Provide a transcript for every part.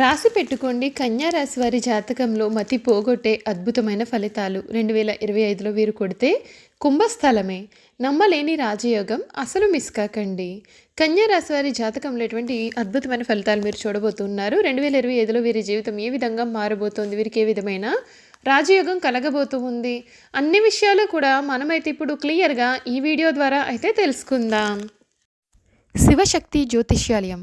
రాసి పెట్టుకోండి కన్యా రాశి వారి జాతకంలో మతి పోగొట్టే అద్భుతమైన ఫలితాలు. రెండు వేల ఇరవై ఐదులో వీరు కొడితే కుంభస్థలమే. నమ్మలేని రాజయోగం అసలు మిస్ కాకండి. కన్యా రాశి వారి జాతకంలో ఎటువంటి అద్భుతమైన ఫలితాలు మీరు చూడబోతున్నారు? రెండు వేల ఇరవై ఐదులో వీరి జీవితం ఏ విధంగా మారబోతోంది? వీరికి ఏ విధమైన రాజయోగం కలగబోతూ ఉంది? అన్ని విషయాలు కూడా మనమైతే ఇప్పుడు క్లియర్గా ఈ వీడియో ద్వారా అయితే తెలుసుకుందాం. శివశక్తి జ్యోతిష్యాలయం.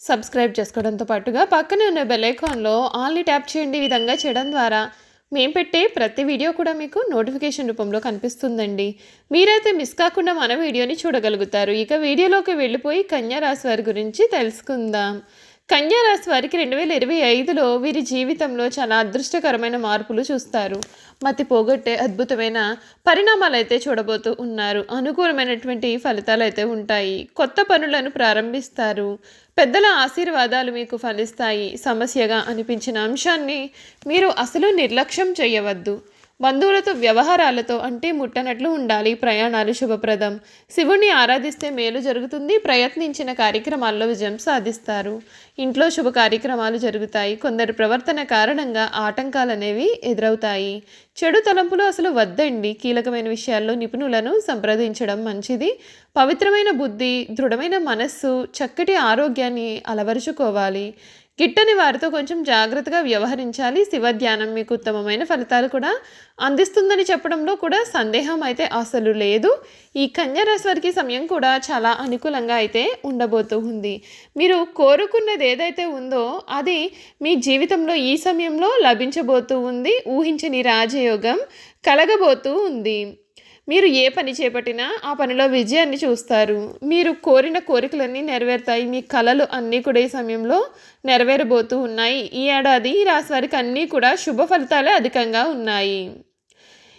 సబ్స్క్రైబ్ చేసుకోవడంతో పాటుగా పక్కనే ఉన్న బెల్ఐకాన్లో ఆల్ని ట్యాప్ చేయండి విధంగా చేయడం ద్వారా. మేము పెట్టే ప్రతి వీడియో కూడా మీకు నోటిఫికేషన్ రూపంలో కనిపిస్తుందండి. మీరైతే మిస్ కాకుండా మన వీడియోని చూడగలుగుతారు. ఇక వీడియోలోకి వెళ్ళిపోయి కన్యా రాశి వారి గురించి తెలుసుకుందాం. కన్యా రాశి వారికి రెండు వేల ఇరవై ఐదులో వీరి జీవితంలో చాలా అదృష్టకరమైన మార్పులు చూస్తారు. మతి పోగొట్టే అద్భుతమైన పరిణామాలు అయితే చూడబోతూ ఉన్నారు. అనుకూలమైనటువంటి ఫలితాలు అయితే ఉంటాయి. కొత్త పనులను ప్రారంభిస్తారు. పెద్దల ఆశీర్వాదాలు మీకు ఫలిస్తాయి. సమస్యగా అనిపించిన అంశాన్ని మీరు అసలు నిర్లక్ష్యం చేయవద్దు. బంధువులతో వ్యవహారాలతో అంటే ముట్టనట్లు ఉండాలి. ప్రయాణాలు శుభప్రదం. శివుణ్ణి ఆరాధిస్తే మేలు జరుగుతుంది. ప్రయత్నించిన కార్యక్రమాల్లో విజయం సాధిస్తారు. ఇంట్లో శుభ కార్యక్రమాలు జరుగుతాయి. కొందరి ప్రవర్తన కారణంగా ఆటంకాలు అనేవి ఎదురవుతాయి. చెడు తలంపులు అసలు వద్దండి. కీలకమైన విషయాల్లో నిపుణులను సంప్రదించడం మంచిది. పవిత్రమైన బుద్ధి దృఢమైన మనస్సు చక్కటి ఆరోగ్యాన్ని అలవరుచుకోవాలి. గిట్టని వారితో కొంచెం జాగ్రత్తగా వ్యవహరించాలి. శివ ధ్యానం మీకు ఉత్తమమైన ఫలితాలు కూడా అందిస్తుందని చెప్పడంలో కూడా సందేహం అయితే అసలు లేదు. ఈ కన్యారాశి వారికి సమయం కూడా చాలా అనుకూలంగా అయితే ఉండబోతూ ఉంది. మీరు కోరుకున్నది ఏదైతే ఉందో అది మీ జీవితంలో ఈ సమయంలో లభించబోతూ ఉంది. ఊహించని రాజయోగం కలగబోతూ ఉంది. మీరు ఏ పని చేపట్టినా ఆ పనిలో విజయాన్ని చూస్తారు. మీరు కోరిన కోరికలన్నీ నెరవేరుతాయి. మీ కళలు అన్నీ కూడా ఈ సమయంలో నెరవేరబోతూ ఉన్నాయి. ఈ ఏడాది ఈ రాశి వారికి అన్నీ కూడా శుభ ఫలితాలే అధికంగా ఉన్నాయి.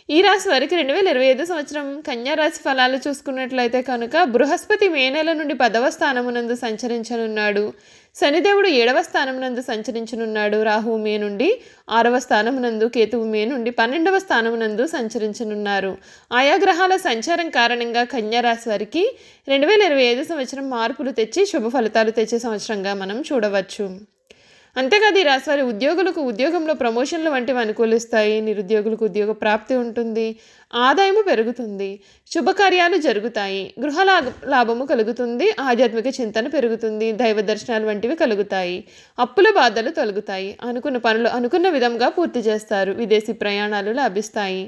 ఈ రాశి వారికి రెండు వేల ఇరవై ఐదు సంవత్సరం కన్యా రాశి ఫలాలు చూసుకున్నట్లయితే కనుక బృహస్పతి మే నెల నుండి పదవ స్థానమునందు సంచరించనున్నాడు. శనిదేవుడు ఏడవ స్థానమునందు సంచరించనున్నాడు. రాహువు మే నుండి ఆరవ స్థానమునందు కేతువు మే నుండి పన్నెండవ స్థానమునందు సంచరించనున్నారు. ఆయా గ్రహాల సంచారం కారణంగా కన్యారాశి వారికి రెండు వేల ఇరవై ఐదు సంవత్సరం మార్పులు తెచ్చి శుభ ఫలితాలు తెచ్చే సంవత్సరంగా మనం చూడవచ్చు. అంతేకాదు ఈ రాశివారి ఉద్యోగులకు ఉద్యోగంలో ప్రమోషన్లు వంటివి అనుకూలిస్తాయి నిరుద్యోగులకు ఉద్యోగ ప్రాప్తి ఉంటుంది ఆదాయము పెరుగుతుంది శుభకార్యాలు జరుగుతాయి గృహ లాభము కలుగుతుంది ఆధ్యాత్మిక చింతన పెరుగుతుంది దైవ దర్శనాలు వంటివి కలుగుతాయి అప్పుల బాధలు తొలగుతాయి అనుకున్న పనులు అనుకున్న విధంగా పూర్తి చేస్తారు విదేశీ ప్రయాణాలు లభిస్తాయి.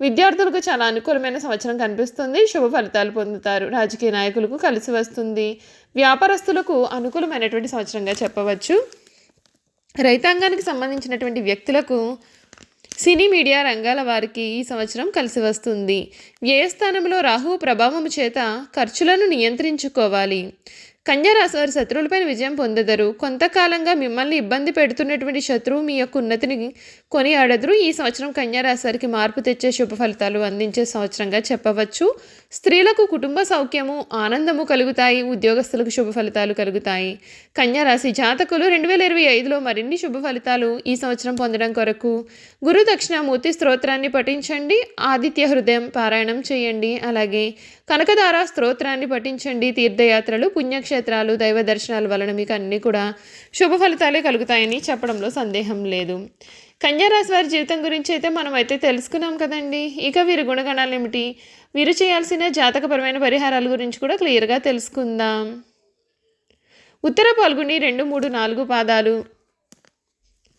విద్యార్థులకు చాలా అనుకూలమైన సంవత్సరం కనిపిస్తుంది శుభ ఫలితాలు పొందుతారు రాజకీయ నాయకులకు కలిసి వస్తుంది. వ్యాపారస్తులకు అనుకూలమైనటువంటి సంవత్సరంగా చెప్పవచ్చు. రైతాంగానికి సంబంధించినటువంటి వ్యక్తులకు సినీ మీడియా రంగాల వారికి ఈ సంవత్సరం కలిసి వస్తుంది. వ్యయస్థానంలో రాహువు ప్రభావము చేత ఖర్చులను నియంత్రించుకోవాలి. కన్యారాశివారి శత్రువులపైన విజయం పొందెదరు కొంతకాలంగా మిమ్మల్ని ఇబ్బంది పెడుతున్నటువంటి శత్రువు మీ యొక్క ఉన్నతిని కొని ఆడదురు ఈ సంవత్సరం కన్యారాశివారికి వారికి మార్పు తెచ్చే శుభ ఫలితాలు అందించే సంవత్సరంగా చెప్పవచ్చు. స్త్రీలకు కుటుంబ సౌఖ్యము ఆనందము కలుగుతాయి. ఉద్యోగస్తులకు శుభ ఫలితాలు కలుగుతాయి. కన్యారాశి జాతకులు రెండు వేల ఇరవై ఐదులో మరిన్ని శుభ ఫలితాలు ఈ సంవత్సరం పొందడం కొరకు గురు దక్షిణామూర్తి స్తోత్రాన్ని పఠించండి. ఆదిత్య హృదయం పారాయణం చేయండి. అలాగే కనకదార స్తోత్రాన్ని పఠించండి. తీర్థయాత్రలు పుణ్యక్ష పుణ్యక్షేత్రాలు దైవ దర్శనాల వలన మీకు అన్నీ కూడా శుభ ఫలితాలే కలుగుతాయని చెప్పడంలో సందేహం లేదు. కన్యారాశి వారి జీవితం గురించి అయితే మనం అయితే తెలుసుకున్నాం కదండి. ఇక వీరి గుణగణాలు ఏమిటి? వీరు చేయాల్సిన జాతకపరమైన పరిహారాల గురించి కూడా క్లియర్గా తెలుసుకుందాం. ఉత్తర పాల్గొని రెండు మూడు నాలుగు పాదాలు.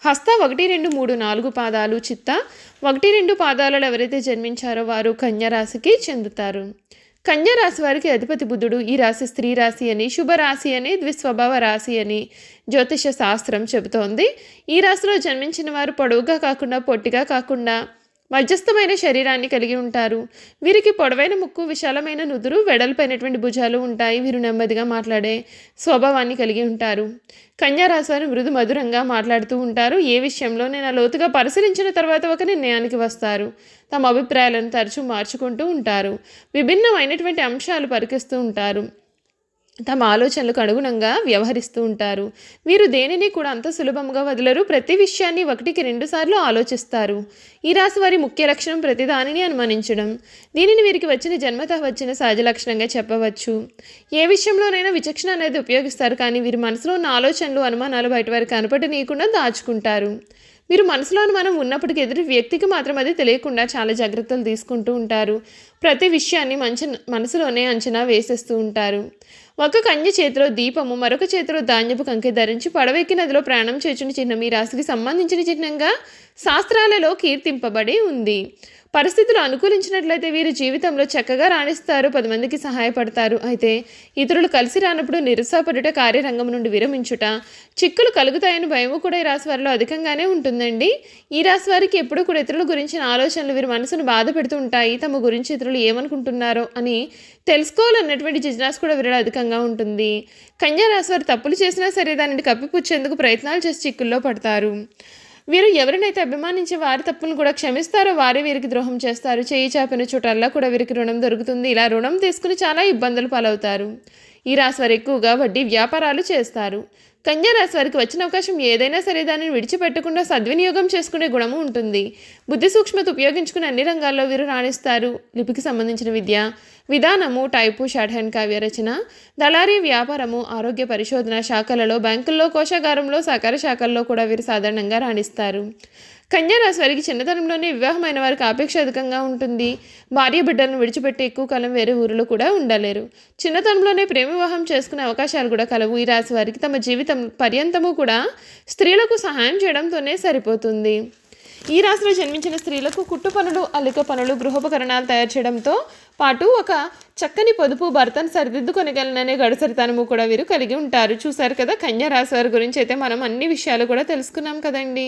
హస్త ఒకటి రెండు మూడు నాలుగు పాదాలు. చిత్త ఒకటి రెండు పాదాలలో ఎవరైతే జన్మించారో వారు కన్యారాశికి చెందుతారు. కన్యరాశి వారికి అధిపతి బుధుడు. ఈ రాశి స్త్రీ రాశి అని శుభరాశి అని ద్విస్వభావ రాశి అని జ్యోతిష శాస్త్రం చెబుతోంది. ఈ రాశిలో జన్మించిన వారు పొడవుగా కాకుండా పొట్టిగా కాకుండా మధ్యస్థమైన శరీరాన్ని కలిగి ఉంటారు. వీరికి పొడవైన ముక్కు విశాలమైన నుదురు వెడల్పైనటువంటి భుజాలు ఉంటాయి. వీరు నెమ్మదిగా మాట్లాడే స్వభావాన్ని కలిగి ఉంటారు. కన్యా మృదు మధురంగా మాట్లాడుతూ ఉంటారు. ఏ విషయంలో నేను లోతుగా పరిశీలించిన తర్వాత ఒక నిర్ణయానికి వస్తారు. తమ అభిప్రాయాలను తరచూ మార్చుకుంటూ ఉంటారు. విభిన్నమైనటువంటి అంశాలు పరికిస్తూ ఉంటారు. తమ ఆలోచనలకు అనుగుణంగా వ్యవహరిస్తూ ఉంటారు. వీరు దేనిని కూడా అంత సులభంగా వదలరు. ప్రతి విషయాన్ని ఒకటికి రెండుసార్లు ఆలోచిస్తారు. ఈ రాశి వారి ముఖ్య లక్షణం ప్రతి దానిని అనుమానించడం. దీనిని వీరికి వచ్చిన జన్మత వచ్చిన సహజ లక్షణంగా చెప్పవచ్చు. ఏ విషయంలోనైనా విచక్షణ అనేది ఉపయోగిస్తారు. కానీ వీరి మనసులో ఉన్న ఆలోచనలు అనుమానాలు బయట వారికి కనపడనీయకుండా దాచుకుంటారు. మీరు మనసులో అనుమానం ఉన్నప్పటికీ ఎదురు వ్యక్తికి మాత్రం అది తెలియకుండా చాలా జాగ్రత్తలు తీసుకుంటూ ఉంటారు. ప్రతి విషయాన్ని మంచి మనసులోనే అంచనా వేసేస్తూ ఉంటారు. ఒక కన్య చేతిలో దీపము మరొక చేతిలో ధాన్యపు కంకె ధరించి పడవెక్కి నదిలో ప్రాణం చేర్చిన చిహ్నం. ఈ రాశికి సంబంధించిన చిహ్నంగా శాస్త్రాలలో కీర్తింపబడి ఉంది. పరిస్థితులు అనుకూలించినట్లయితే వీరి జీవితంలో చక్కగా రాణిస్తారు పది మందికి సహాయపడతారు. అయితే ఇతరులు కలిసి రానప్పుడు నిరుత్సాహపడుట కార్యరంగం నుండి విరమించుట చిక్కులు కలుగుతాయని భయము కూడా ఈ రాశి వారిలో అధికంగానే ఉంటుందండి. ఈ రాశి వారికి ఎప్పుడూ కూడా ఇతరుల గురించిన ఆలోచనలు వీరి మనసును బాధ పెడుతూ ఉంటాయి. తమ గురించి ఇతరులు ఏమనుకుంటున్నారో అని తెలుసుకోవాలన్నటువంటి జిజ్ఞాస కూడా వీరిలో అధికంగా ఉంటుంది. కన్యా రాశి వారు తప్పులు చేసినా సరే దానిని కప్పిపుచ్చేందుకు ప్రయత్నాలు చేసి చిక్కుల్లో పడతారు. వీరు ఎవరినైతే అభిమానించి వారి తప్పును కూడా క్షమిస్తారో వారే వీరికి ద్రోహం చేస్తారు. చేయి చాపిన చోటల్లా కూడా వీరికి రుణం దొరుకుతుంది. ఇలా రుణం తీసుకుని చాలా ఇబ్బందులు పాలవుతారు. ఈ రాశి వారు ఎక్కువగా వడ్డీ వ్యాపారాలు చేస్తారు. కన్యా రాశి వారికి వచ్చిన అవకాశం ఏదైనా సరే దానిని విడిచిపెట్టకుండా సద్వినియోగం చేసుకునే గుణము ఉంటుంది. బుద్ధి సూక్ష్మత ఉపయోగించుకుని అన్ని రంగాల్లో వీరు రాణిస్తారు. లిపికి సంబంధించిన విద్య విధానము టైపు షార్ట్ హ్యాండ్ కావ్య రచన దళారీ వ్యాపారము ఆరోగ్య పరిశోధన శాఖలలో బ్యాంకుల్లో కోశాగారంలో సహకార శాఖల్లో కూడా వీరు సాధారణంగా రాణిస్తారు. కన్యారాశి వారికి చిన్నతనంలోనే వివాహమైన వారికి ఆపేక్ష అధికంగా ఉంటుంది. భార్య బిడ్డలను విడిచిపెట్టి ఎక్కువ కాలం వేరే ఊరిలో కూడా ఉండలేరు. చిన్నతనంలోనే ప్రేమ వివాహం చేసుకునే అవకాశాలు కూడా కలవు. ఈ రాశి వారికి తమ జీవితం పర్యంతము కూడా స్త్రీలకు సహాయం చేయడంతోనే సరిపోతుంది. ఈ రాశిలో జన్మించిన స్త్రీలకు కుట్టు పనులు అల్లిక పనులు గృహోపకరణాలు తయారు చేయడంతో పాటు ఒక చక్కని పొదుపు భర్తను సరిదిద్దుకొనగలననే గడుసరితనము కూడా వీరు కలిగి ఉంటారు. చూశారు కదా కన్యా రాశి వారి గురించి అయితే మనం అన్ని విషయాలు కూడా తెలుసుకున్నాం కదండి.